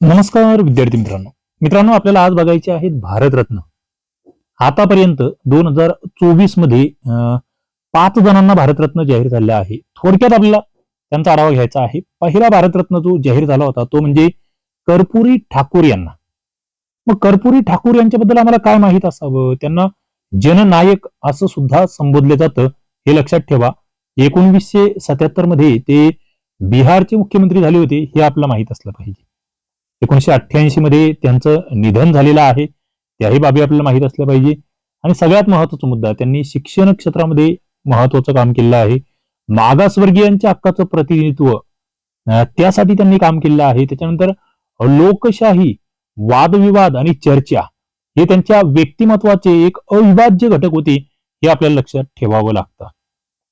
नमस्कार विद्यार्थी मित्रांनो. मित्रांनो आपल्याला आज बघायचे आहेत भारतरत्न. आतापर्यंत दोन हजार चोवीसमध्ये अं, पाच जणांना भारतरत्न जाहीर झाले आहे. थोडक्यात आपल्याला त्यांचा आढावा घ्यायचा आहे. पहिला भारतरत्न जो जाहीर झाला होता तो म्हणजे कर्पुरी ठाकूर यांना. मग कर्पुरी ठाकूर यांच्याबद्दल आम्हाला काय माहीत असावं? त्यांना जननायक असं सुद्धा संबोधलं जातं. हे लक्षात ठेवा. एकोणवीसशे सत्याहत्तरमध्ये ते बिहारचे मुख्यमंत्री झाले होते हे आपल्याला माहीत असलं पाहिजे. एकोणीशे अठ्ठ्याऐंशी मध्ये त्यांचं निधन झालेलं आहे. त्याही बाबी आपल्याला माहीत असल्या पाहिजे. आणि सगळ्यात महत्त्वाचा मुद्दा त्यांनी शिक्षण क्षेत्रामध्ये महत्वाचं काम केलेलं आहे. मागासवर्गीयांच्या हक्काचं प्रतिनिधित्व त्यासाठी त्यांनी काम केलेलं आहे. त्याच्यानंतर लोकशाही वादविवाद आणि चर्चा हे त्यांच्या व्यक्तिमत्वाचे एक अविभाज्य घटक होते हे आपल्याला लक्षात ठेवावं लागतं.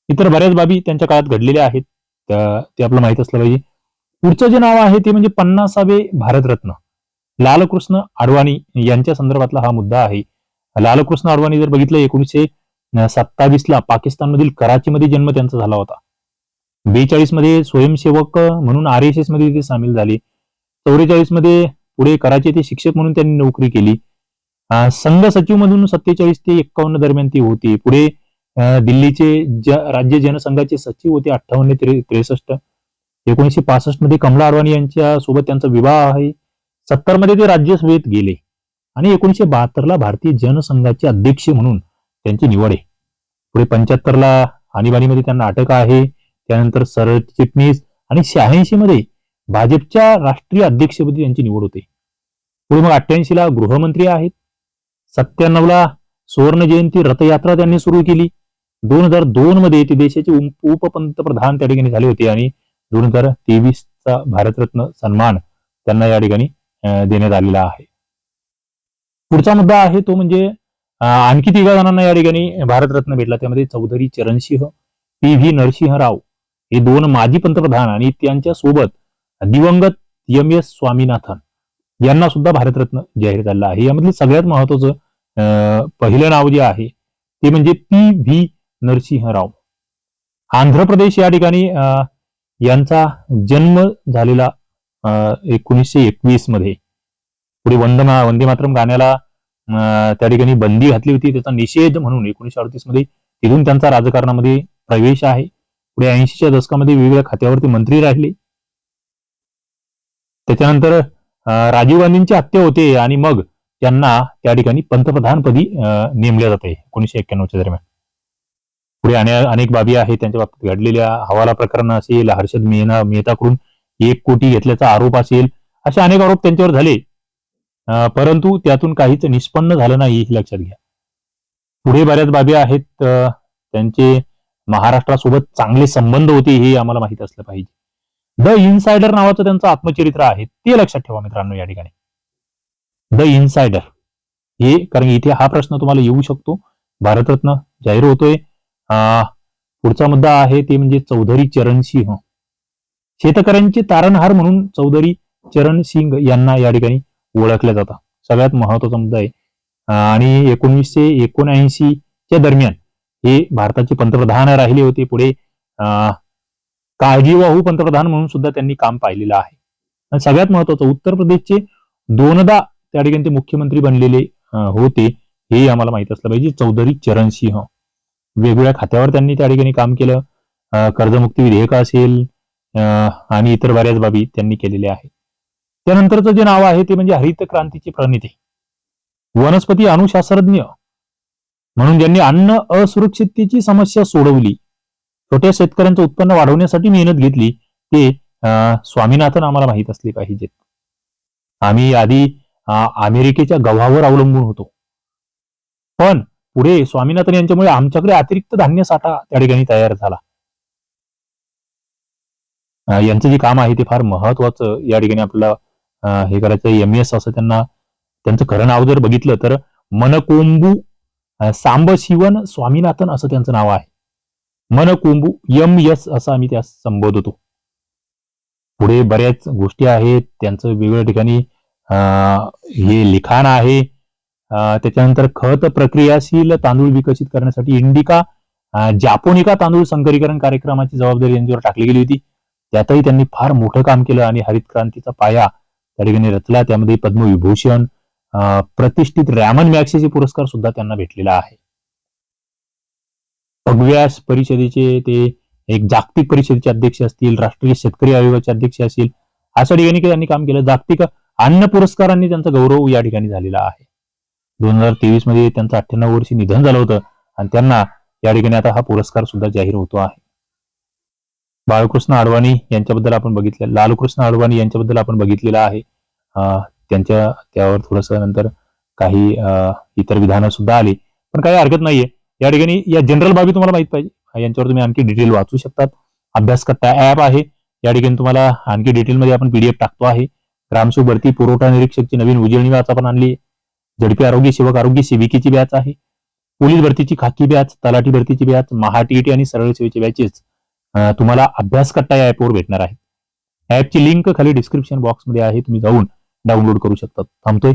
इतर बऱ्याच बाबी त्यांच्या काळात घडलेल्या आहेत. ते आपल्याला माहीत असलं पाहिजे. पुढचं जे नाव आहे ते म्हणजे पन्नासावे भारतरत्न. लालकृष्ण अडवाणी यांच्या संदर्भातला हा मुद्दा आहे. लालकृष्ण अडवाणी जर बघितलं एकोणीसशे सत्तावीस ला पाकिस्तानमधील कराचीमध्ये जन्म त्यांचा झाला होता. बेचाळीसमध्ये स्वयंसेवक म्हणून आर एस एसमध्ये ते सामील झाले. चौवेचाळीसमध्ये पुढे कराची येथे शिक्षक म्हणून त्यांनी नोकरी केली. संघ सचिव मधून सत्तेचाळीस ते एक्कावन्न दरम्यान ती होती. पुढे दिल्लीचे ज- राज्य जनसंघाचे सचिव होते अठ्ठावन्न त्रेसष्ट. एकोणीशे पासष्टमध्ये कमला अडवाणी यांच्या सोबत त्यांचा विवाह आहे. सत्तरमध्ये ते राज्यसभेत गेले. आणि एकोणीशे बहात्तरला भारतीय जनसंघाचे अध्यक्ष म्हणून त्यांची निवड आहे. पुढे पंच्याहत्तरला आणीबाणीमध्ये त्यांना अटक आहे. त्यानंतर सरचिटणीस आणि शहाऐंशी मध्ये भाजपच्या राष्ट्रीय अध्यक्षपदी त्यांची निवड होते. पुढे मग अठ्ठ्याऐंशी ला गृहमंत्री आहेत. सत्त्याण्णव ला सुवर्ण जयंती रथयात्रा त्यांनी सुरू केली. दोन हजार दोन मध्ये ते देशाचे उप- उपपंतप्रधान त्या ठिकाणी झाले होते आणि दोन हजार तेवीसचा भारतरत्न सन्मान त्यांना या ठिकाणी देण्यात आलेला आहे. पुढचा मुद्दा आहे तो म्हणजे आणखी तिघा जणांना या ठिकाणी भारतरत्न भेटला. त्यामध्ये चौधरी चरणसिंह पी व्ही नरसिंह राव हे दोन माजी पंतप्रधान आणि त्यांच्यासोबत दिवंगत एम एस स्वामीनाथन यांना सुद्धा भारतरत्न जाहीर झालेला आहे. यामधलं सगळ्यात महत्वाचं अं, पहिलं नाव जे आहे ते म्हणजे पी व्ही नरसिंह राव आंध्र प्रदेश या ठिकाणी अं, यांचा जन्म झालेला एकोणीसशे एकवीसमध्ये. पुढे वंदना वंदे मातरम गाण्याला त्या ठिकाणी बंदी घातली होती. त्याचा निषेध म्हणून एकोणीसशे अडतीसमध्ये तिथून त्यांचा राजकारणामध्ये प्रवेश आहे. पुढे ऐंशीच्या दशकामध्ये वेगवेगळ्या खात्यावरती मंत्री राहिले. त्याच्यानंतर राजीव गांधींची हत्या होते आणि मग त्यांना त्या ठिकाणी पंतप्रधानपदी नेमल्या जाते. एकोणीसशे एक्क्याण्णवच्या दरम्यान. पुढे अने- अनेक बाबी आहेत त्यांच्या बाबतीत घडलेल्या हवाला प्रकरण असेल हर्षद मेहना मेहताकडून एक कोटी घेतल्याचा आरोप असेल असे अनेक आरोप त्यांच्यावर झाले. परंतु त्यातून काहीच निष्पन्न झालं नाही हे लक्षात घ्या. पुढे बऱ्याच बाबी आहेत त्यांचे महाराष्ट्रासोबत चांगले संबंध होते हे आम्हाला माहीत असलं पाहिजे. द इनसायडर नावाचं त्यांचं आत्मचरित्र आहे ते लक्षात ठेवा मित्रांनो या ठिकाणी. The Insider. हे कारण इथे हा प्रश्न तुम्हाला येऊ शकतो. भारतरत्न जाहीर होतोय. पुढचा मुद्दा आहे ते म्हणजे चौधरी चरणसिंह शेतकऱ्यांचे तारणहार म्हणून चौधरी चरण सिंग यांना या ठिकाणी ओळखल्या जातात. सगळ्यात महत्त्वाचा मुद्दा आहे. आणि एकोणीसशे एकोणऐंशी च्या दरम्यान हे भारताचे पंतप्रधान राहिले होते पुढे. अं, काळजीवाहू पंतप्रधान म्हणून सुद्धा त्यांनी काम पाहिलेलं आहे. आणि सगळ्यात महत्वाचं उत्तर प्रदेशचे दोनदा त्या ठिकाणी ते मुख्यमंत्री बनलेले होते हे आम्हाला माहीत असलं पाहिजे. चौधरी चरणसिंह वेगवेगळ्या खात्यावर त्यांनी त्या ठिकाणी काम केलं. कर्जमुक्ती विधेयक असेल अं, आणि इतर बऱ्याच बाबी त्यांनी केलेल्या आहेत. त्यानंतरचं जे नाव आहे ते म्हणजे हरित क्रांतीचे प्रणिती. वनस्पती अणुशास्त्रज्ञ म्हणून ज्यांनी अन्न असुरक्षिततेची समस्या सोडवली छोट्या शेतकऱ्यांचं उत्पन्न वाढवण्यासाठी मेहनत घेतली ते स्वामीनाथन आम्हाला माहीत असले पाहिजेत. आम्ही आधी अमेरिकेच्या गव्हावर अवलंबून होतो. पण पुढे स्वामीनाथन यांच्यामुळे आमच्याकडे अतिरिक्त धान्य साठा त्या ठिकाणी तयार झाला. यांचं जे काम आहे ते फार महत्वाचं या ठिकाणी आपल्याला हे करायचं एम एस असं त्यांना त्यांचं खरं नाव जर बघितलं तर मनकोंबू सांबशिवन स्वामीनाथन असं त्यांचं नाव आहे. मनकोंबू एम एस असं आम्ही त्यास संबोधतो. पुढे बऱ्याच गोष्टी आहेत. त्यांचं वेगवेगळ्या ठिकाणी अं, हे लिखाण आहे. त्याच्यानंतर खत प्रक्रियाशील तांदूळ विकसित करण्यासाठी इंडिका जापोनिका तांदूळ संकरीकरण कार्यक्रमाची जबाबदारी यांच्यावर टाकली गेली होती. त्यातही त्यांनी फार मोठं काम केलं आणि हरित क्रांतीचा पाया त्या ठिकाणी रचला. त्यामध्ये पद्मविभूषण प्रतिष्ठित रॅमन मॅक्सेचे पुरस्कार सुद्धा त्यांना भेटलेला आहे. भगव्यास परिषदेचे ते एक जागतिक परिषदेचे अध्यक्ष असतील राष्ट्रीय शेतकरी आयोगाचे अध्यक्ष असतील अशा ठिकाणी त्यांनी काम केलं. जागतिक अन्न पुरस्कारांनी त्यांचा गौरव या ठिकाणी झालेला आहे. दोन हजार तेवीसमध्ये त्यांचं अठ्ठ्याण्णव वर्षी निधन झालं होतं आणि त्यांना या ठिकाणी आता हा पुरस्कार सुद्धा जाहीर होतो आहे. बाळकृष्ण अडवाणी यांच्याबद्दल आपण बघितलं लालकृष्ण अडवाणी यांच्याबद्दल आपण बघितलेलं आहे. त्यांच्या त्यावर थोडस नंतर काही इतर विधानं सुद्धा आली. पण काही हरकत नाहीये. या ठिकाणी या जनरल बाबी तुम्हाला माहीत पाहिजे. यांच्यावर तुम्ही आणखी डिटेल वाचू शकतात. अभ्यास करता ऍप आहे. या ठिकाणी तुम्हाला आणखी डिटेलमध्ये आपण पीडीएफ टाकतो आहे. ग्रामसेवक भरती पुरवठा निरीक्षकची नवीन उजळणी बॅच आपण आणली झडपी आरोग्य सेवक आरोग्य सेविकेची बॅच आहे. पोलीस भरतीची खाकी बॅच तलाठी भरतीची बॅच महाटीईटी आणि सरळ सेवेची बॅचेस तुम्हाला अभ्यास करता या ऍपवर भेटणार आहे. ऍपची लिंक खाली डिस्क्रिप्शन बॉक्समध्ये आहे. तुम्ही जाऊन डाउनलोड करू शकता. थांबतोय.